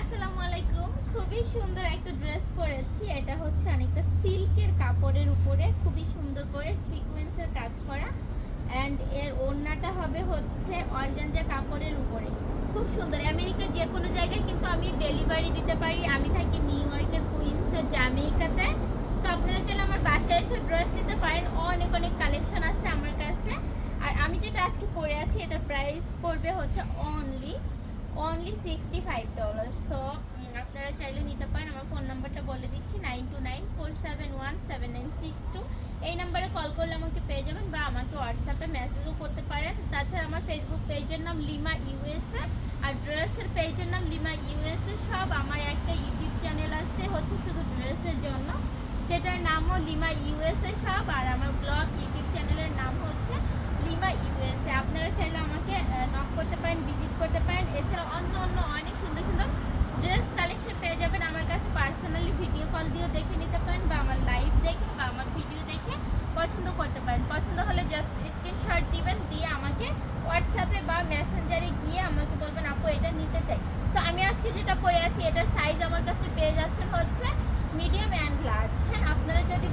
আসসালামু আলাইকুম খুবই সুন্দর একটা ড্রেস পরেছি। এটা হচ্ছে অনেকটা সিল্কের কাপড়ের উপরে। খুবই সুন্দর করে সিকোয়েন্সের কাজ করা। অ্যান্ড এর ওড়নাটা হবে হচ্ছে অর্গানজা কাপড়ের উপরে। খুব সুন্দর। আমেরিকার যে কোনো জায়গায় কিন্তু আমি ডেলিভারি দিতে পারি। আমি থাকি নিউ ইয়র্কের কুইন্সের জামেইকাতে। সো আপনারা চাইলে আমার বাসায় এসে ড্রেস নিতে পারেন। অনেক অনেক কালেকশন আছে আমার কাছে। আর আমি যেটা আজকে পরে আছি এটা প্রাইস পড়বে হচ্ছে only only sixty five dollar so আপনারা চাইলে নিতে পারেন। আমার ফোন নাম্বারটা বলে দিচ্ছি nine two nine four seven one seven nine six two এই নাম্বারে কল করলে আমাকে পেয়ে যাবেন বা আমাকে হোয়াটসঅ্যাপে মেসেজও করতে পারেন। তাছাড়া আমার ফেসবুক পেজের নাম লিমা ইউএসএ আর ড্রেসের পেজের নাম লিমা ইউএসএ সব আমার একটা ইউটিউব চ্যানেল আছে, হচ্ছে শুধু ড্রেসের জন্য। সেটার নামও লিমা ইউএসএ সব। আর আমার ব্লগ ইউটিউব চ্যানেলের নাম হচ্ছে লিমা ইউএসএ আপনারা চাইলে আমাকে নক করতে পারেন ভিজিট করতে পারেন এছাড়া অন্য অন্য অনেক সুন্দর সুন্দর ড্রেস কালেকশন পেয়ে যাবেন আমার কাছে পার্সোনালি ভিডিও কল দিয়েও দেখে নিতে পারেন বা আমার লাইভ দেখে বা আমার ভিডিও দেখে পছন্দ করতে পারেন পছন্দ হলে জাস্ট স্ক্রিনশট দিবেন দিয়ে আমাকে হোয়াটসঅ্যাপে বা মেসেঞ্জারে গিয়ে আমাকে বলবেন আপু এটা নিতে চাই সো আমি যেটা পরে আছি, এটার সাইজ আমার কাছে পেয়ে যাচ্ছেন হচ্ছে মিডিয়াম অ্যান্ড লার্জ হ্যাঁ আপনারা যদি